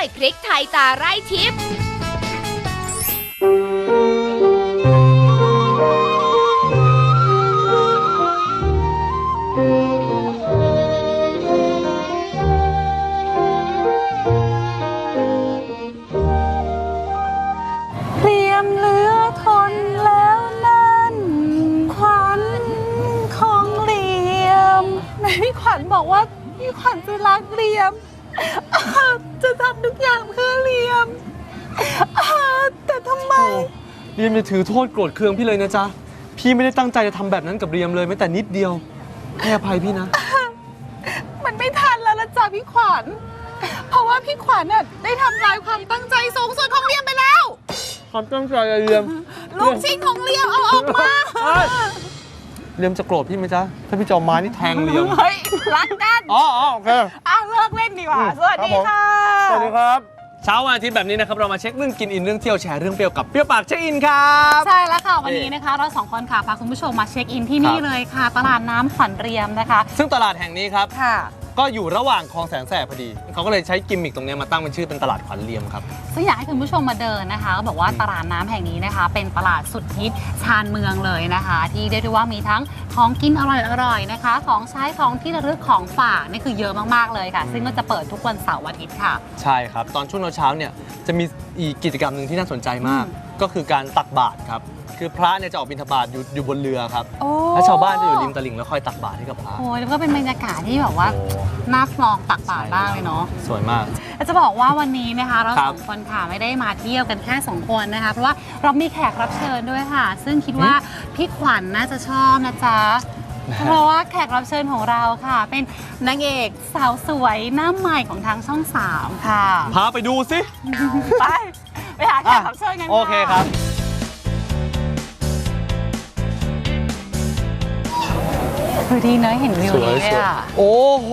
อยพริกไทยตาไร่ทิพย์เตรียมเลือทนแล้วนั่น ขวัญของเหลียมไหนพี่ขวัญบอกว่าพี่ขวัญจะรักเหลียม จะทำทุกอย่างเพื่อเหลียมอ่าแต่ทำไม เรียมจะถือโทษโกรธเคืองพี่เลยนะจ๊ะ พี่ไม่ได้ตั้งใจจะทำแบบนั้นกับเรียมเลยแม้แต่นิดเดียว ให้อภัยพี่นะ มันไม่ทันแล้วละจ้ะพี่ขวัญ เพราะว่าพี่ขวัญน่ะได้ทำลายความตั้งใจสูงสุดของเลียมไปแล้ว ความตั้งใจเรียม ลูกชิ้นของเลียมเอาออกมา เรียมจะโกรธพี่ไหมจ๊ะ ถ้าพี่จะเอาไม้นี่แทงเรียม เฮ้ยรักกันอ๋ออ๋อโอเคอะเลิกเล่นดีกว่า สวัสดีค่ะ สวัสดีครับ เช้าวันอาทิตย์แบบนี้นะครับ เรามาเช็คเรื่องกินอินเรื่องเที่ยวแชร์เรื่องเปรี้ยวกับเปรี้ยวปากเช็คอินครับ ใช่แล้วค่ะ วันนี้นะคะเราสองคนค่ะพาคุณผู้ชมมาเช็คอินที่นี่ครับ เลยค่ะ ตลาดน้ำขวัญเรียมนะคะ ซึ่งตลาดแห่งนี้ครับ ค่ะ ก็อยู่ระหว่างคลองแสนแสบพอดี เขาก็เลยใช้กิมมิคตรงเนี้ยมาตั้งเป็นชื่อเป็นตลาดขวัญเรียมครับ ซึ่งอยากให้คุณผู้ชมมาเดินนะคะก็บอกว่าตลาดน้ำแห่งนี้นะคะ เป็นตลาดสุดฮิตชานเมืองเลยนะคะ ที่เรียกได้ว่ามีทั้งของกินอร่อยๆนะคะ ของใช้ของที่ระลึกของฝากนี่คือเยอะมากๆเลยค่ะ ซึ่งก็จะเปิดทุกวันเสาร์อาทิตย์ค่ะ ใช่ครับ ตอนช่วงเช้าๆเนี่ยจะมีอีกกิจกรรมหนึ่งที่น่าสนใจมาก ก็คือการตักบาตรครับ คือพระเนี่ยจะออกบิณฑบาตอยู่อยู่บนเรือครับ โอ้ และชาวบ้านจะอยู่ริมตลิ่งแล้วคอยตักบาตรให้กับพระ โอ้ยแล้วก็เป็นบรรยากาศที่แบบว่าโอ้ น่าลองตักบาตรบ้างเลยเนาะ สวยมาก และจะบอกว่าวันนี้นะคะเราครัสบองคนค่ะไม่ได้มาเที่ยวกันแค่สองคนนะคะเพราะว่าเรามีแขกรับเชิญด้วยค่ะ ซึ่งคิดว่าพี่ขวัญน่าจะชอบนะจ๊ะเพราะว่าแขกรับเชิญของเราค่ะ เป็นนางเอกสาวสวยหน้าใหม่ของทางช่องสามค่ะ พาไปดูสิ ไป ไปหาแขกรับเชิญกันะโอเคครับคือดีเนอะเห็นวิวสวยนี้เลยสวยอะโอ้โห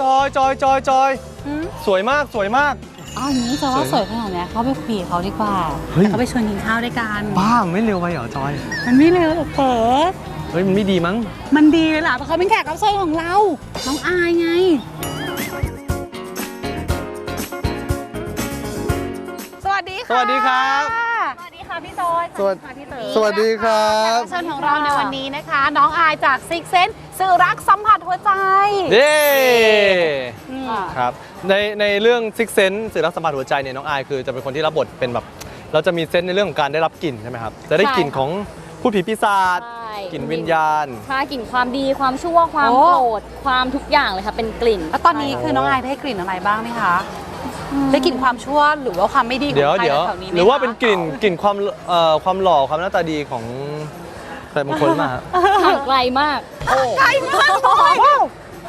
จอยจอยจอยจอยอืมสวยมากสวยมากอ๋ออย่างนี้จะว่าสวยสวยขนาดเนี้ยเขาไปคุยกับเขาดีกว่าเฮ้ย เขาไปชวนกินข้าวด้วยกัน บ้าไม่เร็วไปเหรอจอย มันไม่เร็วหรอกเปิดเฮ้ย มันไม่ดีมั้ง มันดีเลยล่ะเพราะเขาเป็นแขกรับเชิญของเรา น้องอายไง สวัสดีค่ะสวัสดีครับ สวัสดีค่ะพี่จอยสวัสค่ะพี่เต๋อสวัสดีครับ แขกรับเชิญของเราในวันนี้นะคะ น้องอายจากซิกเซนสื่อรักสัมผัสหัวใจเย้อืมครับในในเรื่องซิกเซนสื่อรักสัมผัสหัวใจเนี่ยน้องอายคือจะเป็นคนที่รับบทเป็นแบบ เราจะมีเซนส์ในเรื่องของการได้รับกลิ่นใช่ไหมครับ จะได้ใช่กลิ่นค่ะของผู้ผีปีศาจใช่ กลิ่นวิญญาณ ใช่กลิ่นความดีความชั่วความโอ้ โกรธความทุกอย่างเลยค่ะเป็นกลิ่นแล้วตอนนี้คือน้องอายได้กลิ่นอะไรบ้างไหมคะ ได้กลิ่นความชั่วหรือว่าความไม่ดีของเดี๋ยวใครเดี๋ยวแถวนี้ไมหรือว่าคะเป็นกลิ่นกลิ่นความเอ่อความหล่อความหน้าตาดีของใครบางคนมาฮะ ห่างไกลมากไกลมากเลย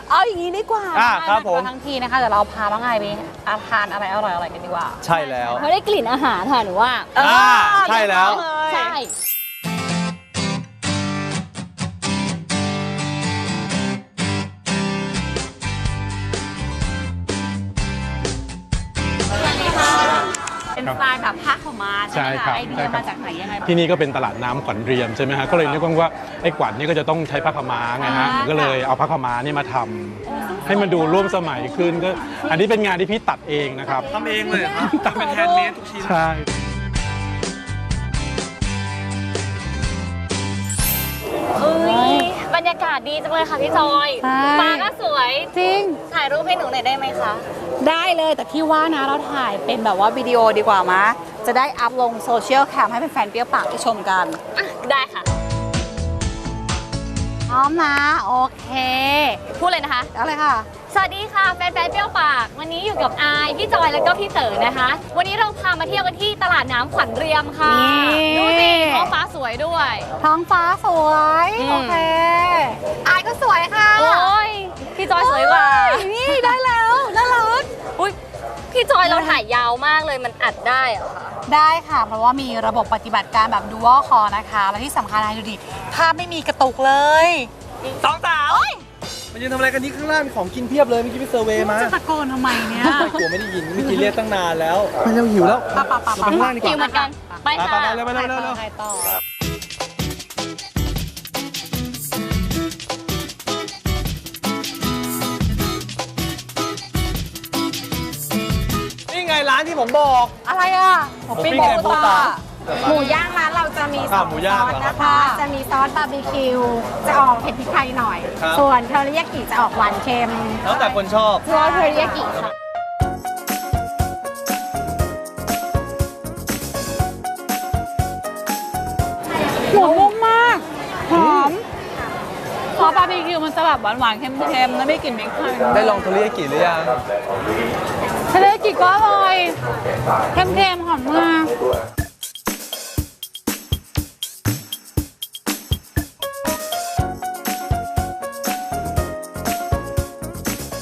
เอาอย่างนี้ดีกว่าอะครับผม ทั้งทีนะคะเดี๋ยวเราพาน้องอายไปอาทานอะไรอร่อยๆกันดีกว่า ใช่แล้วเขาได้กลิ่นอาหารค่ะหนูว่า อ่าใช่แล้ว ใช่ สไตล์แบบผ้าขาวม้าใช่ไหมใช่ครัคะบไอเดีใช่ยครับ มาจากไหนยังไงบ้าง ที่นี่ก็เป็นตลาดน้ำขวัญเรียมใช่ไหมฮะก็เลยนึกว่าไอ้ขวัญนี่ก็จะต้องใช้ผ้าขาวม้าไงฮะอ่า ก็เลยเอาผ้าขาวม้านี่มาทำให้มันดูร่วมสมัยขึ้นก็ อันนี้เป็นงานที่พี่ตัดเองนะครับทำเองเลยครับตัดเป็นแฮนด์เมดทุกชิ้น ใช่ ศดีจังเลยค่ะพี่จอยใช่ปลาก็สวย จริง ถ่ายรูปให้หนูหน่อยได้ไหมคะ ได้เลยแต่พี่ว่านะเราถ่ายเป็นแบบว่าวิดีโอดีกว่ามะ จะได้อัพลงโซเชียลแคมให้เป็นแฟนๆเปรี้ยวปากได้ชมกัน อะ ได้ค่ะ พร้อมนะ โอเค พูดเลยนะคะ เอาเลยค่ะ สวัสดีค่ะแฟนๆเปรี้ยวปาก วันนี้อยู่กับอายพี่จอยแล้วก็พี่เต๋อนะคะ วันนี้เราพามาเที่ยวกันที่ตลาดน้ำขวัญเรียมค่ะนี่ ดูสิท้องฟ้าสวยด้วย ท้องฟ้าสวย อืม โอเค อายก็สวยค่ะโอ้ยพี่จอยสวยกว่านี่ได้แล้วน่ารัก อุ้ยพี่จอยายยาวมากเลยมันอัดได้เหรอคะ ได้ค่ะ เพราะว่ามีระบบปฏิบัติการแบบ dual core นะคะ และที่สำคัญนะดูดิภาพไม่มีกระตุกเลยสองสาวมายืนทำอะไรกันนี่ข้างล่างมีของกินเพียบเลยเมื่อกี้ไปเซอร์เวย์มาจะตะโกนทำไมเนี่ยไม่กลัวไม่ได้ยินเมื่อกี้เรียกตั้งนานแล้วไปเร็วหิวแล้วปะปะปะเราไปข้างล่างดีกคิวเหมืว่าอนกัน ไปไปค่ะไปเร็วไปเร็วเร็วเร็วใครต่อ ที่ผมบอก อะไรอะผมปิ้งไก่ปูตา หมูย่างร้านเราจะมีสอ่าองหมูซย่างอสเหรอครับนะคะ จะมีซอสบาร์บีคิว จะออกเผ็ดพริกไทยหน่อย ครับ ส่วนเทอริยากิจะออกหวานเค็มแล้วแต่คนชอบ ซอสเทอริยากิค่ะหมูนุ่มมาก หอมซอสบาร์บีคิวมันจะแบบหวานๆเค็มๆแล้วไม่กลิ่นพริกไทยได้ลองโทริยากิหรือยัง ทะเลกิก็อร่อยเค็มๆหอมมาก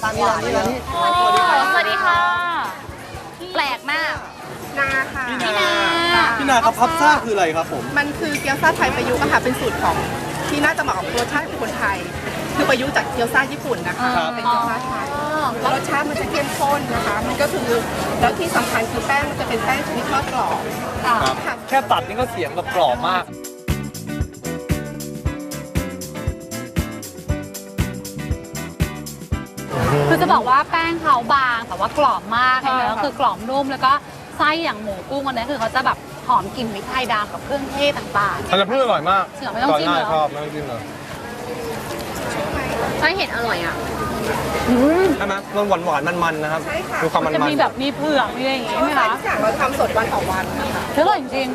ร้านนี้ร้านนี้ร้านนี้โอ้สวัสดีค่ะ แปลกมากนาค่ะ พี่นาพี่นาครับพับซ่าคืออะไรครับผม มันคือเกี๊ยวซ่าไทยประยุกต์อะค่ะ เป็นสูตรของที่น่าจะเหมาะกับรสชาติของคนไทย คือประยุกต์จากเกี๊ยวซ่าญี่ปุ่นนะคะ ครับ เป็นเกี๊ยวซ่าไทยแล้วรสชาติมันจะเข้มข้นนะคะ มันก็คือแล้วที่สำคัญคือแป้งมันจะเป็นแป้งชนิดทอดกรอบครับ ค่ะ แค่ตัดนี่ก็เสียงแบบกรอบมาก คือจะบอกว่าแป้งเขาบางแต่ว่ากรอบมากใช่เนื้อค่ะคือกรอบนุ่มแล้วก็ไส้อย่างหมูกุ้งอันนี้คือเขาจะแบบหอมกลิ่นพริกไทยดำกับเครื่องเทศต่างมันจะพึ่งอร่อยมากเสือไม่ต้องจิ้มเหรอชอบไม่ต้องจิ้มเลย ใช่เห็นอร่อยอะใช่ไหมมันหวานหวานมันมันๆนะครับ ใช่ค่ะ ดูความมันจะมันมีแบบมีเผือกมีอะไรอย่างงี้ไหมใช่คะทุกอย่างเราทำสดวันต่อวันนะคะอร่อยจริง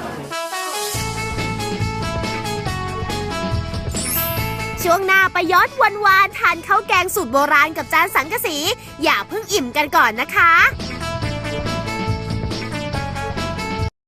ช่วงหน้าไปย้อนวันวานทานข้าวแกงสูตรโบราณกับจานสังกะสี อย่าเพิ่งอิ่มกันก่อนนะคะ